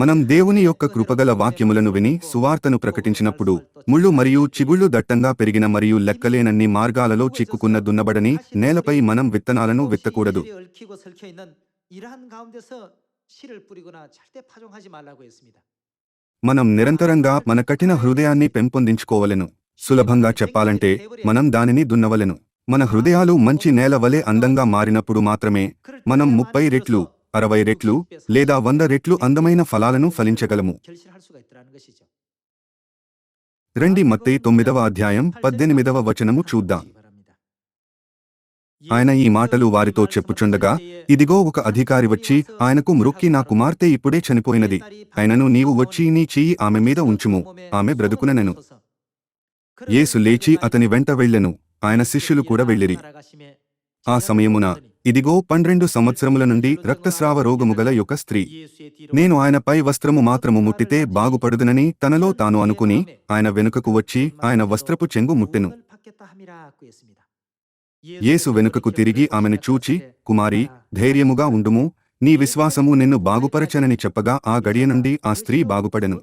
మనం దేవుని యొక్క కృపగల వాక్యములను విని సువార్తను ప్రకటించినప్పుడు ముళ్ళు మరియు చిగుళ్ళు దట్టంగా పెరిగిన మరియు లెక్కలేనన్ని మార్గాలలో చిక్కుకున్న దున్నబడని నేలపై మనం విత్తనాలను విత్తకూడదు. మనం నిరంతరంగా మన కఠిన హృదయాన్ని పెంపొందించుకోవలెను. సులభంగా చెప్పాలంటే మనం దానిని దున్నవలెను. మన హృదయాలు మంచి నేల వలె అందంగా మారినప్పుడు మాత్రమే మనం ముప్పై రెట్లు అరవై రెట్లు లేదా వంద రెట్లు అందమైన ఫలాలను ఫలించగలము. రండి మత్తే తొమ్మిదవ అధ్యాయం పద్దెనిమిదవ వచనము చూద్దాం. ఆయన ఈ మాటలు వారితో చెప్పుచుండగా ఇదిగో ఒక అధికారి వచ్చి ఆయనకు మృక్కి నా కుమార్తె ఇప్పుడే చనిపోయినది. ఆయనను నీవు వచ్చి నీ చెయ్యి ఆమె మీద ఉంచుము. ఆమె బ్రతుకునెను యేసు లేచి అతని వెంట వెళ్ళెను ఆయన శిష్యులు కూడా వెళ్ళిరి. ఆ సమయమున ఇదిగో పన్నెండు సంవత్సరముల నుండి రక్తస్రావ రోగము గల యొక్క స్త్రీ. నేను ఆయనపై వస్త్రము మాత్రము ముట్టితే బాగుపడుదునని తనలో తాను అనుకుని ఆయన వెనుకకు వచ్చి ఆయన వస్త్రపు చెంగు ముట్టెను. యేసు వెనుకకు తిరిగి ఆమెను చూచి కుమారి ధైర్యముగా ఉండుము. నీ విశ్వాసము నిన్ను బాగుపరచనని చెప్పగా ఆ గడియ నుండి ఆ స్త్రీ బాగుపడెను.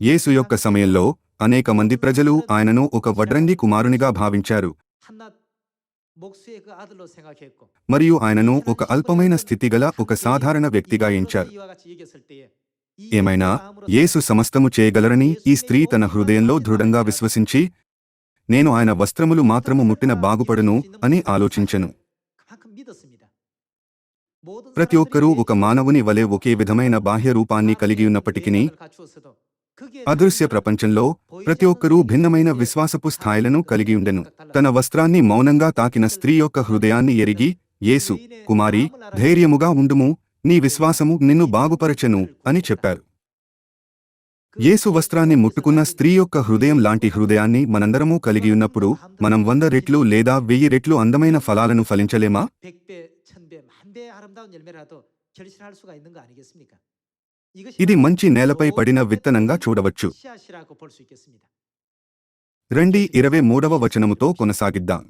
యేసు యొక్క సమయంలో అనేక మంది ప్రజలు ఆయనను ఒక వడ్రంగి కుమారునిగా భావించారు. మరియు ఆయనను ఒక అల్పమైన స్థితిగల ఒక సాధారణ వ్యక్తిగా ఎంచారు. ఏమైనా యేసు సమస్తము చేయగలరని ఈ స్త్రీ తన హృదయంలో దృఢంగా విశ్వసించి నేను ఆయన వస్త్రములు మాత్రము ముట్టిన బాగుపడును అని ఆలోచించెను. ప్రతి ఒక్కరూ ఒక మానవుని వలె ఒకే విధమైన బాహ్య రూపాన్ని కలిగి ఉన్నప్పటికీ అదృశ్య ప్రపంచంలో ప్రతి ఒక్కరూ భిన్నమైన విశ్వాసపు స్థాయిలను కలిగి ఉండెను. తన వస్త్రాన్ని మౌనంగా తాకిన స్త్రీ యొక్క హృదయాన్ని ఎరిగి యేసు కుమారి ధైర్యముగా ఉండుము నీ విశ్వాసము నిన్ను బాగుపరచెను అని చెప్పారు. యేసు వస్త్రాన్ని ముట్టుకున్న స్త్రీ యొక్క హృదయం లాంటి హృదయాన్ని మనందరమూ కలిగి ఉన్నప్పుడు మనం వంద రెట్లు లేదా వెయ్యి రెట్లు అందమైన ఫలాలను ఫలించలేమా? ఇది మంచి నేలపై పడిన విత్తనంగా చూడవచ్చు. రండి ఇరవై మూడవ వచనముతో కొనసాగిద్దాం.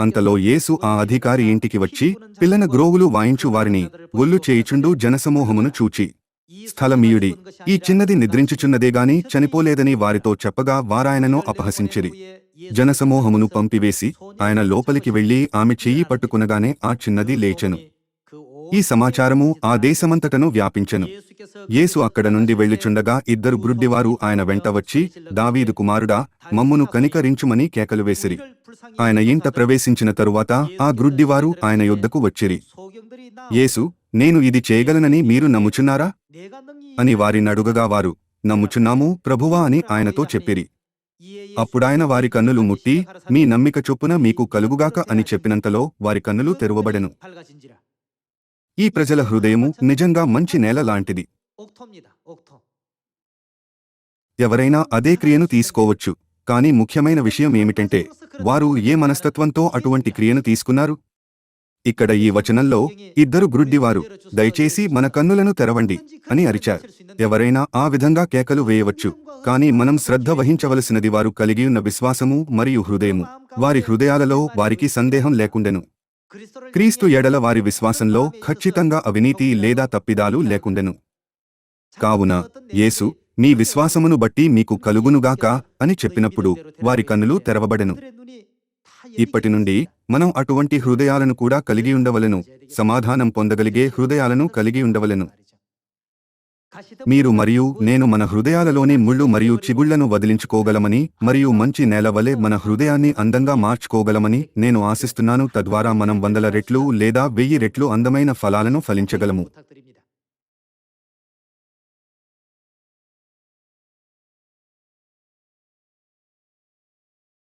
అంతలో యేసు ఆ అధికారి ఇంటికి వచ్చి పిల్లన గ్రోవులు వాయించు వారిని ఒల్లు చేయిచుండు జనసమూహమును చూచి స్థలమీయుడి ఈ చిన్నది నిద్రించుచున్నదేగాని చనిపోలేదని వారితో చెప్పగా వారాయనను అపహసించిరి. జనసమూహమును పంపివేసి ఆయన లోపలికి వెళ్ళి ఆమె చెయ్యి పట్టుకునగానే ఆ చిన్నది లేచెను. ఈ సమాచారము ఆ దేశమంతటను వ్యాపించెను. యేసు అక్కడ నుండి వెళ్ళుచుండగా ఇద్దరు గ్రుడ్డివారు ఆయన వెంట వచ్చి దావీదు కుమారుడా మమ్మును కనికరించుమని కేకలు వేసిరి. ఆయన ఇంట ప్రవేశించిన తరువాత ఆ గ్రుడ్డివారు ఆయన యొద్దకు వచ్చిరి. యేసు నేను ఇది చేయగలనని మీరు నమ్ముచున్నారా? అని వారినడుగగా వారు నమ్ముచున్నాము ప్రభువా అని ఆయనతో చెప్పిరి. అప్పుడాయన వారి కన్నులు ముట్టి మీ నమ్మిక చొప్పున మీకు కలుగుగాక అని చెప్పినంతలో వారి కన్నులు తెరువబడెను. ఈ ప్రజల హృదయము నిజంగా మంచి నేల లాంటిది. ఎవరైనా అదే క్రియను తీసుకోవచ్చు. కానీ ముఖ్యమైన విషయం ఏమిటంటే వారు ఏ మనస్తత్వంతో అటువంటి క్రియను తీసుకున్నారు? ఇక్కడ ఈ వచనంలో ఇద్దరు గ్రుడ్డివారు దయచేసి మన కన్నులను తెరవండి అని అరిచారు. ఎవరైనా ఆ విధంగా కేకలు వేయవచ్చు. కానీ మనం శ్రద్ధ వహించవలసినది వారు కలిగియున్న విశ్వాసము మరియు హృదయము. వారి హృదయాలలో వారికి సందేహం లేకుండెను. క్రీస్తు ఎడల వారి విశ్వాసంలో ఖచ్చితంగా అవినీతి లేదా తప్పిదాలు లేకుండెను. కావున యేసు మీ విశ్వాసమును బట్టి మీకు కలుగునుగాక అని చెప్పినప్పుడు వారి కన్నులు తెరవబడెను. ఇప్పటి నుండి మనం అటువంటి హృదయాలను కూడా కలిగి ఉండవలెను. సమాధానం పొందగలిగే హృదయాలను కలిగి ఉండవలెను. మీరు మరియు నేను మన హృదయాలలోని ముళ్ళు మరియు చిగుళ్ళను వదిలించుకోగలమని మరియు మంచి నేల వలె మన హృదయాన్ని అందంగా మార్చుకోగలమని నేను ఆశిస్తున్నాను. తద్వారా మనం వందల రెట్లు లేదా వెయ్యి రెట్లు అందమైన ఫలాలను ఫలించగలము.